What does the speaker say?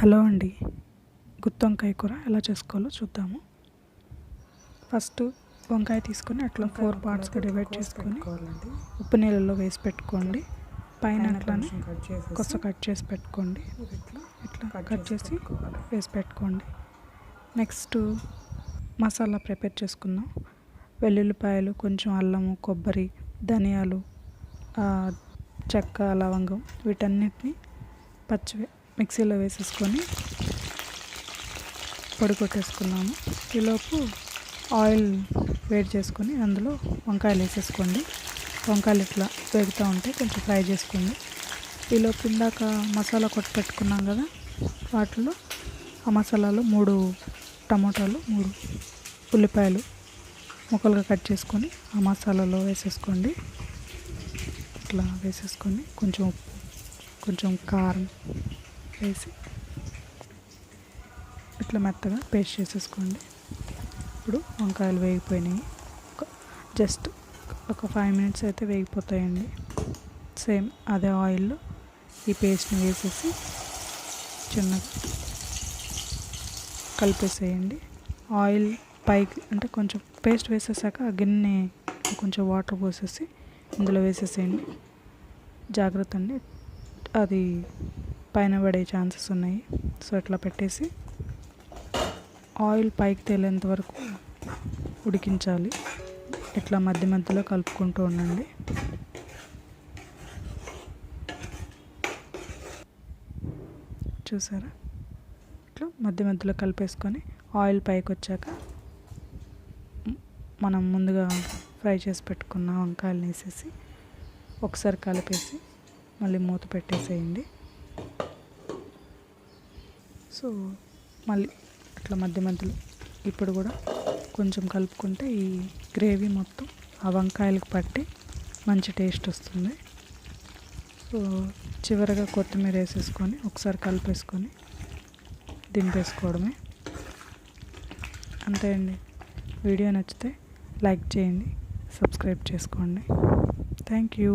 Hello అండి. గుత్తి వంకాయ కూర ఎలా చేసుకోవాలో చూద్దాము. ఫస్ట్ వంకాయ తీసుకొని అట్లా ఫోర్ పార్ట్స్గా డివైడ్ చేసుకొని ఉప్పు నీళ్ళలో వేసి పెట్టుకోండి. పైన అట్లానే కొంచెం కట్ చేసి కొత్త కట్ చేసి పెట్టుకోండి. ఇట్లా ఇట్లా కట్ చేసి. వేసి పెట్టుకోండి. నెక్స్ట్ మసాలా ప్రిపేర్ చేసుకుందాం. వెల్లుల్లిపాయలు కొంచెం అల్లము కొబ్బరి ధనియాలు చెక్క లవంగం వీటన్నిటిని పచ్చి మిక్సీలో వేసేసుకొని పొడి కొట్టేసుకున్నాము ఈలోపు ఆయిల్ వేడి చేసుకొని అందులో వంకాయలు వేసేసుకోండి. వంకాయలు ఇట్లా వేగుతూ ఉంటే కొంచెం ఫ్రై చేసుకోండి. ఈలోపు ఇందాక మసాలా కొట్టి పెట్టుకున్నాం కదా వాటిలో ఆ మసాలాలో మూడు టమోటాలు మూడు ఉల్లిపాయలు ముక్కలుగా కట్ చేసుకొని ఆ మసాలాలో వేసేసుకోండి. ఇట్లా వేసేసుకొని కొంచెం ఉప్పు కొంచెం కారం వేసి ఇట్లా మెత్తగా పేస్ట్ చేసేసుకోండి. ఇప్పుడు వంకాయలు వేగిపోయినాయి. ఒక జస్ట్ ఒక ఫైవ్ మినిట్స్ అయితే వేగిపోతాయండి. సేమ్ అదే ఆయిల్లో ఈ పేస్ట్ని వేసేసి చిన్నగా కలిపేసేయండి. ఆయిల్ పైకి అంటే కొంచెం పేస్ట్ వేసేసాక ఆ గిన్నె కొంచెం వాటర్ పోసేసి ఇందులో వేసేసేయండి. జాగ్రత్త అండి. అది పైన పడే ఛాన్సెస్ ఉన్నాయి. సో ఇట్లా పెట్టేసి ఆయిల్ పైకి తేలేంత వరకు ఉడికించాలి. ఇట్లా మధ్య మధ్యలో కలుపుకుంటూ ఉండండి. చూసారా? ఇట్లా మధ్య మధ్యలో కలిపేసుకొని ఆయిల్ పైకి వచ్చాక మనం ముందుగా ఫ్రై చేసి పెట్టుకున్న వంకాయలు వేసేసి ఒకసారి కలిపేసి మళ్ళీ మూత పెట్టేసేయండి. సో మళ్ళీ అట్లా మధ్య మధ్యలో ఇప్పుడు కూడా కొంచెం కలుపుకుంటే ఈ గ్రేవీ మొత్తం ఆ వంకాయలకు పట్టి మంచి టేస్ట్ వస్తుంది. సో చివరగా కొత్తిమీర వేసేసుకొని ఒకసారి కలిపేసుకొని దింపేసుకోవడమే. అంతే అండి. వీడియో నచ్చితే లైక్ చేయండి సబ్స్క్రైబ్ చేసుకోండి. Thank you.